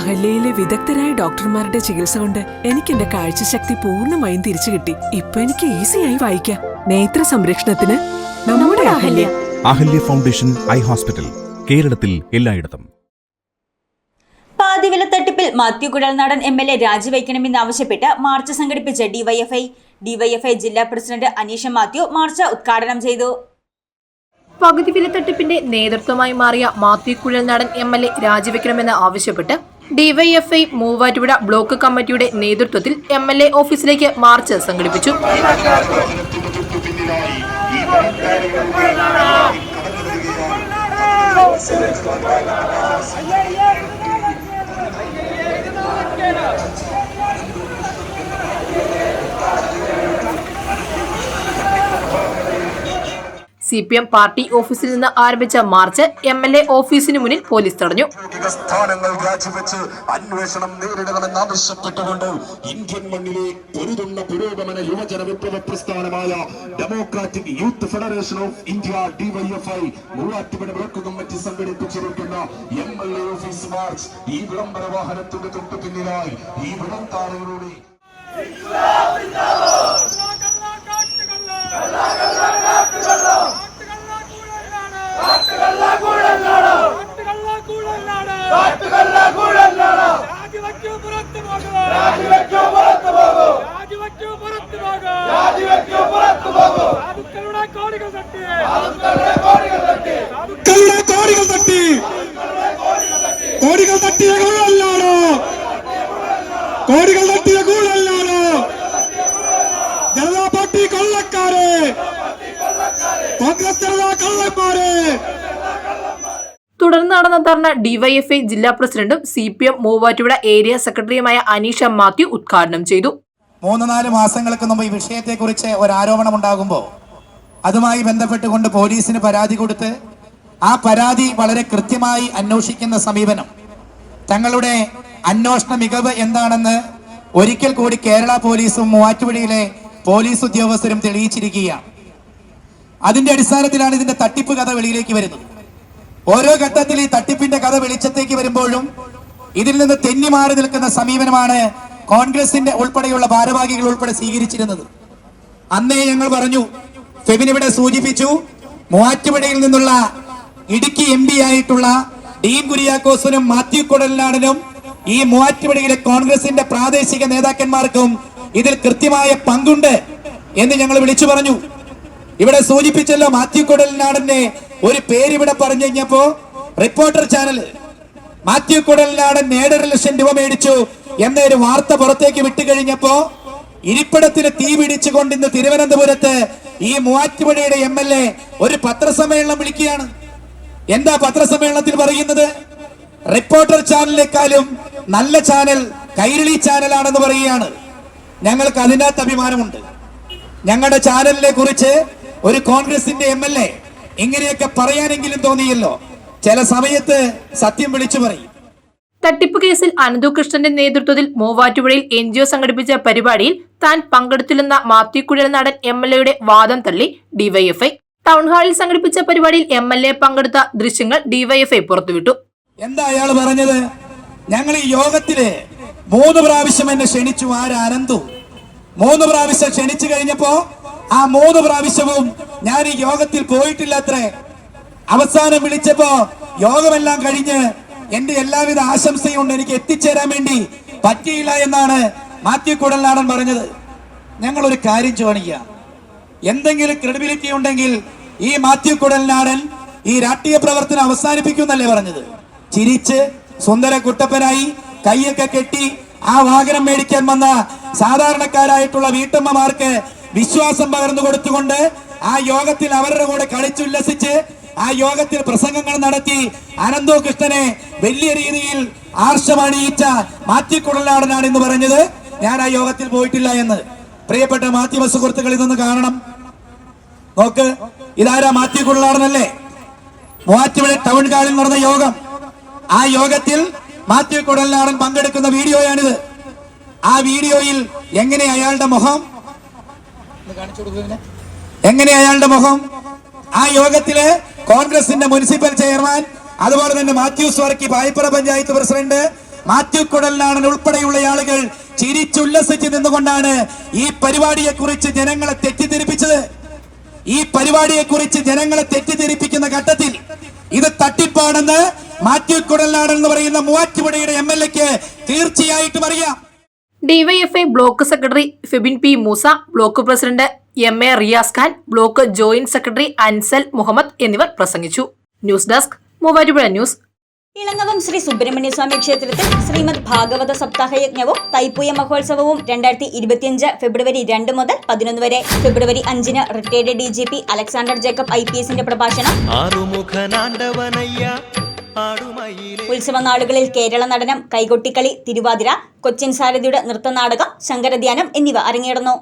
അഹല്യയിലെ വിദഗ്ധരായ ഡോക്ടർമാരുടെ ചികിത്സ കൊണ്ട് എനിക്ക് എന്റെ കാഴ്ചശക്തി പൂർണമായും തിരിച്ചു കിട്ടി. ഇപ്പൊ എനിക്ക് ഈസിയായി വായിക്കാം. നേത്ര സംരക്ഷണത്തിന് നമ്മുടെ Ahalya. Ahalya foundation eye hospital കേരളത്തിൽ എല്ലായിടത്തും. പാതിവില തട്ടിപ്പിൽ Mathew Kuzhalnadan M L A രാജിവെക്കണമെന്നാവശ്യപ്പെട്ട് march സംഘടിപ്പിച്ച ഡിവൈഎഫ്ഐ ഡിവൈഎഫ്ഐ ജില്ലാ പ്രസിഡന്റ് അനീഷ മാത്യു മാർച്ച് ഉദ്ഘാടനം ചെയ്തു. പകുതി വില തട്ടിപ്പിന്റെ നേതൃത്വമായി മാറിയ Mathew Kuzhalnadan M L A രാജിവെക്കണമെന്ന് ആവശ്യപ്പെട്ട് ഡിവൈഎഫ്ഐ മൂവാറ്റുപുഴ ബ്ലോക്ക് കമ്മിറ്റിയുടെ നേതൃത്വത്തിൽ എം എൽ എ ഓഫീസിലേക്ക് മാർച്ച് സംഘടിപ്പിച്ചു സി പി എം പാർട്ടി ഓഫീസിൽ നിന്ന് ആരംഭിച്ച മാർച്ച് എം എൽ എ ഓഫീസിന് മുന്നിൽ പോലീസ് തടഞ്ഞു. അന്വേഷണം നേരിടണമെന്ന് ആവശ്യപ്പെട്ടുകൊണ്ട് ഇന്ത്യൻ യുവജന വിപ്ലവ പ്രസ്ഥാനമായ Democratic Youth Federation of India DYFI Muvattupuzha block committee സംഘടിപ്പിച്ചിരിക്കുന്ന M L A office march ഈ വിളംബര വാഹനത്തിന്റെ തൊട്ടു പിന്നിലായി ഈ വിളംതാരകളുടെ കോടികൾ തട്ടി. കോടികൾ തട്ടി. കോടികൾ തട്ടി കോടികൾ തട്ടിയ കൂടല്ലാണോ കോടികൾ തട്ടിയ കൂടല്ലാണോ ജനതാ പാർട്ടി കൊള്ളക്കാരെ. കോൺഗ്രസ് ജനതാ കള്ളന്മാരെ. തുടർന്ന് നടന്ന ധർണ ഡിവൈഎഫ്ഐ ജില്ലാ പ്രസിഡന്റും C P M Muvattupuzha area സെക്രട്ടറിയുമായ അനീഷ മാത്യു ഉദ്ഘാടനം ചെയ്തു. മൂന്ന് നാല് മാസങ്ങൾക്ക് മുമ്പ് ഈ വിഷയത്തെക്കുറിച്ച് ഒരു ആരോപണം ഉണ്ടാകുമ്പോൾ അതുമായി ബന്ധപ്പെട്ടുകൊണ്ട് പോലീസിന് പരാതി കൊടുത്ത് ആ പരാതി വളരെ കൃത്യമായി അന്വേഷിക്കുന്ന സമീപനം. തങ്ങളുടെ അന്വേഷണ മികവ് എന്താണെന്ന് ഒരിക്കൽ കൂടി കേരള പോലീസും മൂവാറ്റുപുഴയിലെ പോലീസ് ഉദ്യോഗസ്ഥരും തെളിയിച്ചിരിക്കുകയാണ്. അതിന്റെ അടിസ്ഥാനത്തിലാണ് ഇതിന്റെ തട്ടിപ്പ് കഥ വെളിയിലേക്ക് വരുന്നത്. ഓരോ ഘട്ടത്തിൽ ഈ തട്ടിപ്പിന്റെ കഥ വെളിച്ചത്തേക്ക് വരുമ്പോഴും ഇതിൽ നിന്ന് തെന്നി മാറി നിൽക്കുന്ന സമീപനമാണ് കോൺഗ്രസിന്റെ ഉൾപ്പെടെയുള്ള ഭാരവാഹികൾ ഉൾപ്പെടെ സ്വീകരിച്ചിരുന്നത്. അന്നേ ഞങ്ങൾ പറഞ്ഞു ഫെബിൻ ഇവിടെ സൂചിപ്പിച്ചു. മൂവാറ്റുപുഴയിൽ നിന്നുള്ള ഇടുക്കി എം പി ആയിട്ടുള്ള ഡീൻ കുര്യാക്കോസിനും മാത്യു കൊടലിനാടനും ഈ മൂവാറ്റുപുഴയിലെ കോൺഗ്രസിന്റെ പ്രാദേശിക നേതാക്കന്മാർക്കും ഇതിൽ കൃത്യമായ പങ്കുണ്ട് എന്ന് ഞങ്ങൾ വിളിച്ചു പറഞ്ഞു. ഇവിടെ സൂചിപ്പിച്ചല്ലോ മാത്യു കൊടലിനാടന്റെ ഒരു പേര് ഇവിടെ പറഞ്ഞു കഴിഞ്ഞപ്പോ റിപ്പോർട്ടർ ചാനൽ മാത്യു കുടലിനാടൻ ഏഴര ലക്ഷം രൂപ മേടിച്ചു എന്നൊരു വാർത്ത പുറത്തേക്ക് വിട്ടുകഴിഞ്ഞപ്പോ ഇരിപ്പിടത്തിന് തീ പിടിച്ചുകൊണ്ട് ഇന്ന് തിരുവനന്തപുരത്ത് ഈ മൂവാറ്റുപുഴയുടെ എം എൽ എ ഒരു പത്രസമ്മേളനം വിളിക്കുകയാണ്. എന്താ പത്രസമ്മേളനത്തിൽ പറയുന്നത്? റിപ്പോർട്ടർ ചാനലിനേക്കാളും നല്ല ചാനൽ കൈരളി ചാനലാണെന്ന് പറയുകയാണ്. ഞങ്ങൾക്ക് അതിനകത്ത് അഭിമാനമുണ്ട്. ഞങ്ങളുടെ ചാനലിനെ കുറിച്ച് ഒരു കോൺഗ്രസിന്റെ എം എൽ എ ഇങ്ങനെയൊക്കെ പറയാനെങ്കിലും തോന്നിയല്ലോ. ചില സമയത്ത് സത്യം വിളിച്ചു പറയും. തട്ടിപ്പ് കേസിൽ അനന്തു കൃഷ്ണന്റെ നേതൃത്വത്തിൽ മൂവാറ്റുപുഴയിൽ എൻ ജി ഒ സംഘടിപ്പിച്ച പരിപാടിയിൽ താൻ പങ്കെടുത്തില്ലെന്ന മാത്യു കുഴൽനാടൻ എം എൽ എയുടെ വാദം തള്ളി ഡിവൈഎഫ്ഐ ടൗൺഹാളിൽ സംഘടിപ്പിച്ച പരിപാടിയിൽ എം എൽ എ പങ്കെടുത്ത ദൃശ്യങ്ങൾ ഡിവൈഎഫ്ഐ പുറത്തുവിട്ടു. എന്താ അയാൾ പറഞ്ഞത്? ഞങ്ങൾ ഈ മൂന്ന് പ്രാവശ്യം എന്നെ ക്ഷണിച്ചു ആരനന്തു മൂന്ന് പ്രാവശ്യം ക്ഷണിച്ചു കഴിഞ്ഞപ്പോ ആ മൂന്ന് പ്രാവശ്യവും ഞാൻ ഈ യോഗത്തിൽ പോയിട്ടില്ലത്രേ. അവസാനം വിളിച്ചപ്പോ യോഗമെല്ലാം കഴിഞ്ഞ് എന്റെ എല്ലാവിധ ആശംസയും കൊണ്ട് എനിക്ക് എത്തിച്ചേരാൻ വേണ്ടി പറ്റിയില്ല എന്നാണ് മാത്യു കുടൽനാടൻ പറഞ്ഞത്. ഞങ്ങൾ ഒരു കാര്യം ചോദിക്കുക. എന്തെങ്കിലും ക്രെഡിബിലിറ്റി ഉണ്ടെങ്കിൽ ഈ മാത്യു കുടൽനാടൻ ഈ രാഷ്ട്രീയ പ്രവർത്തനം അവസാനിപ്പിക്കുന്നല്ലേ പറഞ്ഞത്. ചിരിച്ച് സുന്ദര കുട്ടപ്പനായി കൈയൊക്കെ കെട്ടി ആ വാഹനം മേടിക്കാൻ വന്ന സാധാരണക്കാരായിട്ടുള്ള വീട്ടമ്മമാർക്ക് വിശ്വാസം പകർന്നു കൊടുത്തുകൊണ്ട് ആ യോഗത്തിൽ അവരുടെ കൂടെ കളിച്ചുല്ലസിച്ച് ആ യോഗത്തിൽ പ്രസംഗങ്ങൾ നടത്തി അനന്തോ കൃഷ്ണനെ വലിയ രീതിയിൽ ആർഷമണിയിച്ച മാറ്റിക്കുടലാടനാണ് കുടലാടനാണ് എന്ന് പറഞ്ഞത്. ഞാൻ ആ യോഗത്തിൽ പോയിട്ടില്ല എന്ന്. പ്രിയപ്പെട്ട മാധ്യമ സുഹൃത്തുക്കൾ ഇതൊന്ന് കാണണം. നോക്ക് ഇതാരാ മാറ്റിക്കുടലാടനല്ലേ കുടലാടനല്ലേ? മൂവാറ്റുപുഴ ടൗൺ ഹാളിൽ നടന്ന യോഗം. ആ യോഗത്തിൽ മാത്യു കുടലാടൻ പങ്കെടുക്കുന്ന വീഡിയോയാണിത്. ആ വീഡിയോയിൽ എങ്ങനെ അയാളുടെ മുഖം? എങ്ങനെ അയാളുടെ മുഖം? ആ യോഗത്തിൽ കോൺഗ്രസിന്റെ മുനിസിപ്പൽ ചെയർമാൻ അതുപോലെ തന്നെ മാത്യൂസ് വർക്കി പായിപ്പുറ പഞ്ചായത്ത് പ്രസിഡന്റ് മാത്യു കുടലാണൻ ഉൾപ്പെടെയുള്ള ആളുകൾ ചിരിച്ചുല്ലസിച്ച് നിന്നുകൊണ്ടാണ് ഈ പരിപാടിയെ കുറിച്ച് ജനങ്ങളെ തെറ്റിദ്ധരിപ്പിച്ചത്. ഈ പരിപാടിയെ കുറിച്ച് ജനങ്ങളെ തെറ്റിദ്ധരിപ്പിക്കുന്ന ഘട്ടത്തിൽ ഇത് തട്ടിപ്പാണെന്ന് മാത്യു കുഴൽനാടൻ എന്ന് പറയുന്ന മൂവാറ്റുപുഴയുടെ എം എൽ എക്ക് തീർച്ചയായിട്ടും അറിയാം. DYFI block secretary Febin P Moosa block president M A Riyas Khan block joint secretary Ansal Muhammad എന്നിവർ പ്രസംഗിച്ചു. News desk Muvattupuzha news. Elangavam Sree Subrahmanya Swami ക്ഷേത്രത്തിൽ ശ്രീമദ് ഭാഗവത സപ്താഹ യജ്ഞവും തൈപ്പൂയ മഹോത്സവവും രണ്ടായിരത്തി ഇരുപത്തിയഞ്ച് ഫെബ്രുവരി രണ്ട് മുതൽ പതിനൊന്ന് വരെ. ഫെബ്രുവരി അഞ്ചിന് retired D G P Alexander Jacob I P എസിന്റെ പ്രഭാഷണം. ഉത്സവ നാളുകളിൽ കേരള നടനം കൈകൊട്ടിക്കളി തിരുവാതിര കൊച്ചിൻ സാരഥിയുടെ നൃത്തനാടകം ശങ്കരധ്യാനം എന്നിവ അരങ്ങേറുന്നു.